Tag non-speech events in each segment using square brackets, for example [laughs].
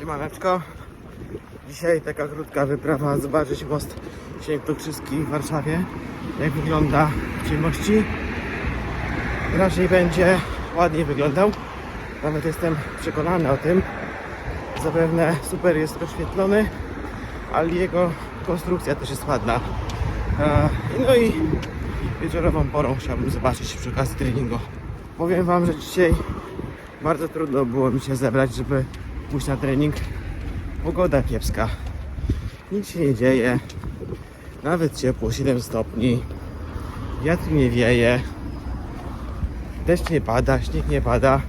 Siemaneczko. Dzisiaj taka krótka wyprawa zobaczyć most Świętokrzyski w Warszawie. Jak wygląda w ciemności. Raczej będzie ładnie wyglądał. Nawet jestem przekonany o tym. Zapewne super jest rozświetlony, ale jego konstrukcja też jest ładna. E, No i wieczorową porą chciałbym zobaczyć przy okazji treningu. Powiem Wam, że dzisiaj bardzo trudno było mi się zebrać, żeby pójść na trening. Pogoda kiepska. Nic się nie dzieje. Nawet ciepło, 7 stopni. Wiatr nie wieje. Deszcz nie pada, śnieg nie pada.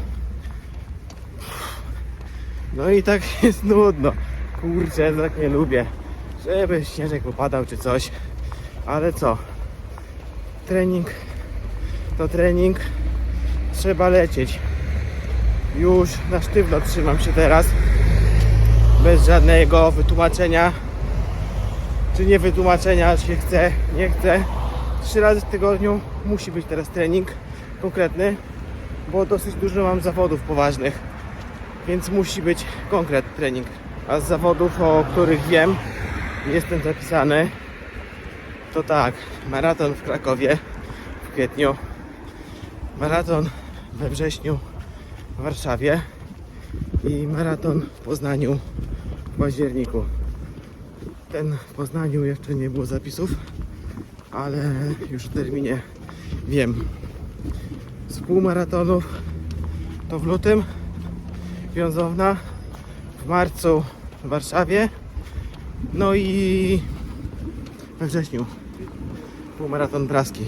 No i tak [laughs] jest nudno. Kurczę, tak nie lubię. Żeby śnieżek popadał czy coś. Ale co? Trening to trening. Trzeba lecieć. Już na sztywno trzymam się teraz. Bez żadnego wytłumaczenia. Czy nie wytłumaczenia, czy chce, nie chce. Trzy razy w tygodniu musi być teraz trening konkretny, bo dosyć dużo mam zawodów poważnych, więc musi być konkret trening. A z zawodów, o których wiem, jestem zapisany, to tak, maraton w Krakowie w kwietniu, maraton we wrześniu w Warszawie i maraton w Poznaniu październiku. Ten w Poznaniu jeszcze nie było zapisów, ale już w terminie wiem. Z półmaratonów to w lutym Wiązowna, w marcu w Warszawie, no i we wrześniu półmaraton praski.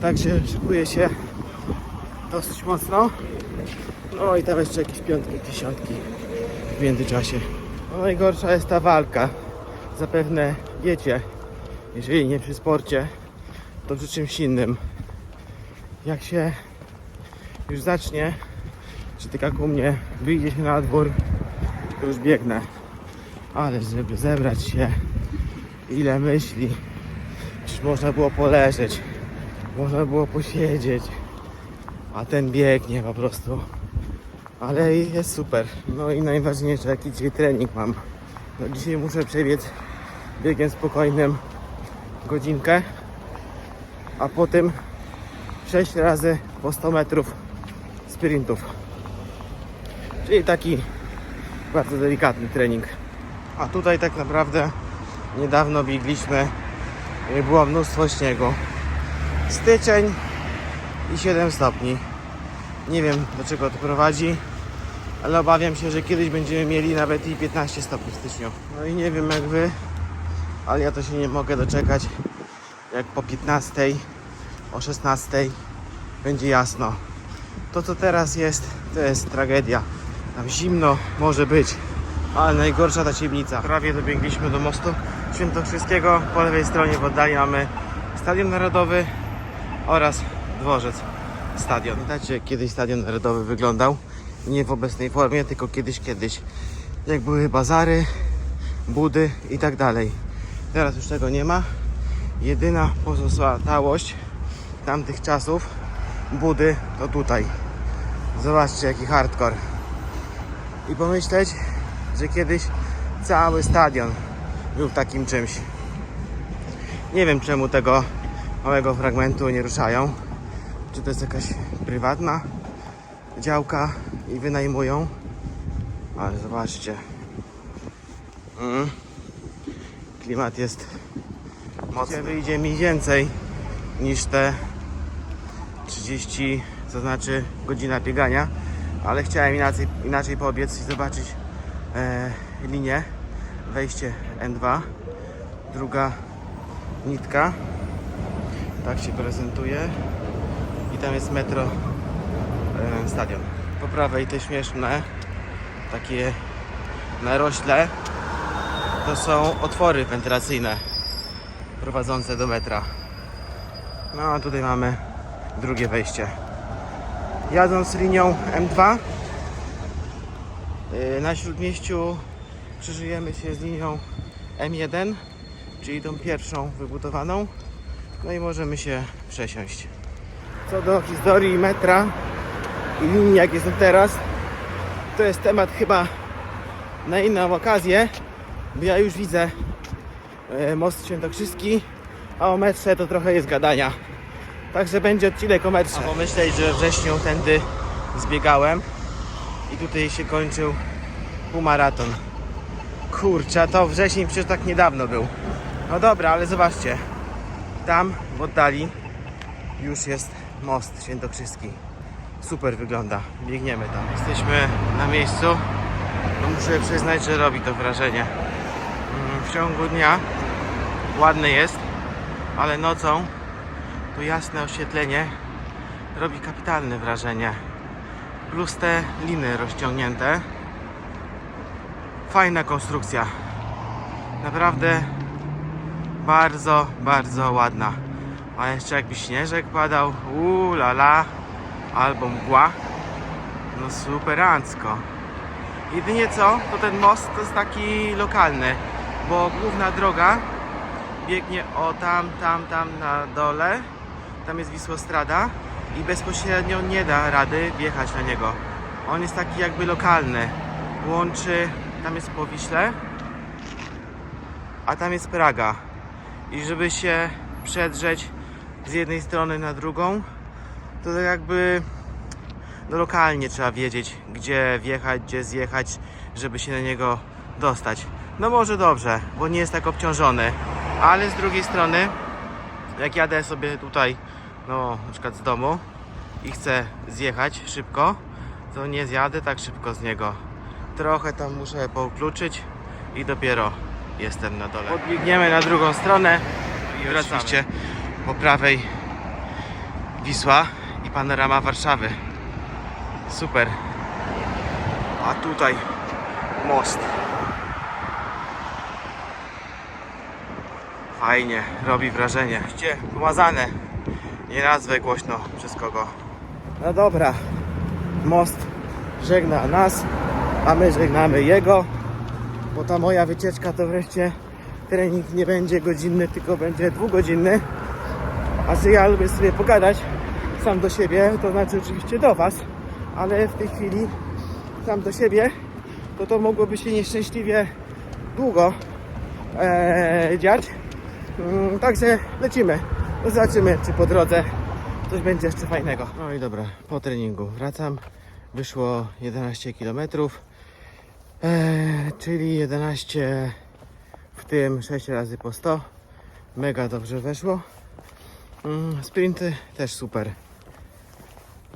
Także szykuję się dosyć mocno. No i tam jeszcze jakieś piątki, dziesiątki w międzyczasie. Najgorsza jest ta walka. Zapewne wiecie, jeżeli nie przy sporcie, to przy czymś innym. Jak się już zacznie, czy tak jak u mnie, wyjdzie się na dwór, to już biegnę. Ale żeby zebrać się, ile myśli, przecież można było poleżeć, można było posiedzieć, a ten biegnie po prostu. Ale jest super. No i najważniejsze, jaki dzisiaj trening mam. No dzisiaj muszę przebiec biegiem spokojnym godzinkę, a potem 6 razy po 100 metrów sprintów. Czyli taki bardzo delikatny trening. A tutaj tak naprawdę niedawno biegliśmy i było mnóstwo śniegu. Styczeń i 7 stopni. Nie wiem do czego to prowadzi, ale obawiam się, że kiedyś będziemy mieli nawet i 15 stopni w styczniu. No i nie wiem jak wy, ale ja to się nie mogę doczekać, jak po 15, o 16 będzie jasno. To co teraz jest, to jest tragedia. Tam zimno może być, ale najgorsza ta ciemnica. Prawie dobiegliśmy do mostu Świętokrzyskiego. Po lewej stronie w oddali mamy Stadion Narodowy oraz dworzec stadion. Pamiętacie jak kiedyś Stadion Narodowy wyglądał? Nie w obecnej formie, tylko kiedyś, kiedyś. Jak były bazary, budy i tak dalej. Teraz już tego nie ma. Jedyna pozostałość tamtych czasów budy to tutaj. Zobaczcie jaki hardcore. I pomyśleć, że kiedyś cały stadion był takim czymś. Nie wiem czemu tego małego fragmentu nie ruszają. Czy to jest jakaś prywatna działka i wynajmują. Ale zobaczcie. Mm. Klimat jest mocny. Wyjdzie mi więcej niż te 30, to znaczy godzina biegania, ale chciałem inaczej, inaczej pobiec i zobaczyć e, linię, wejście N2, druga nitka, tak się prezentuje i tam jest metro stadion. Po prawej te śmieszne, takie narośle, to są otwory wentylacyjne prowadzące do metra. No a tutaj mamy drugie wejście. Jadąc linią M2 yy, na śródmieściu krzyżujemy się z linią M1, czyli tą pierwszą wybudowaną. No i możemy się przesiąść. Co do historii metra jak jest teraz, to jest temat chyba na inną okazję, bo ja już widzę e, most świętokrzyski, a o metrze to trochę jest gadania. Także będzie odcinek o metrze. A pomyśleć, że we wrześniu tędy zbiegałem i tutaj się kończył półmaraton. Kurczę, to wrzesień przecież tak niedawno był. No dobra, ale zobaczcie. Tam w oddali już jest most świętokrzyski. Super wygląda. Biegniemy tam. Jesteśmy na miejscu. No muszę przyznać, że robi to wrażenie. Mm, W ciągu dnia ładny jest, ale nocą to jasne oświetlenie robi kapitalne wrażenie. Plus te liny rozciągnięte. Fajna konstrukcja. Naprawdę bardzo, bardzo ładna. A jeszcze jakby śnieżek padał, uuu la la, albo mgła, no superancko. Jedynie co, to ten most to jest taki lokalny, bo główna droga biegnie o tam, tam, tam na dole, tam jest Wisłostrada i bezpośrednio nie da rady wjechać na niego. On jest taki jakby lokalny, łączy, tam jest Powiśle, a tam jest Praga. I żeby się przedrzeć z jednej strony na drugą, to tak jakby no lokalnie trzeba wiedzieć, gdzie wjechać, gdzie zjechać, żeby się na niego dostać. No może dobrze, bo nie jest tak obciążony, ale z drugiej strony, jak jadę sobie tutaj, no na przykład z domu i chcę zjechać szybko, to nie zjadę tak szybko z niego. Trochę tam muszę poukluczyć i dopiero jestem na dole. Podbiegniemy na drugą stronę i oczywiście po prawej Wisła i panorama Warszawy. Super. A tutaj most. Fajnie, robi wrażenie. Gdzie pomazane. Nie nazwę głośno przez kogo. No dobra. Most żegna nas, a my żegnamy jego. Bo ta moja wycieczka to wreszcie trening nie będzie godzinny, tylko będzie dwugodzinny. A ja lubię sobie pogadać sam do siebie, to znaczy oczywiście do Was, ale w tej chwili sam do siebie, to to mogłoby się nieszczęśliwie długo e, dziać. Mm, także lecimy. Zobaczymy, czy po drodze coś będzie jeszcze fajnego. No i dobra, po treningu wracam. Wyszło 11 km, e, czyli 11 w tym 6 razy po 100. Mega dobrze weszło. Mm, Sprinty też super.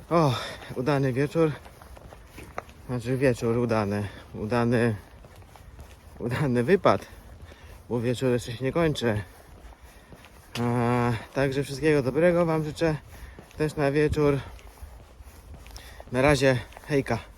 O, udany wieczór. Znaczy wieczór udany. Udany. Udany wypad. Bo wieczór jeszcze się nie kończy. A, także wszystkiego dobrego Wam życzę. Też na wieczór. Na razie, hejka.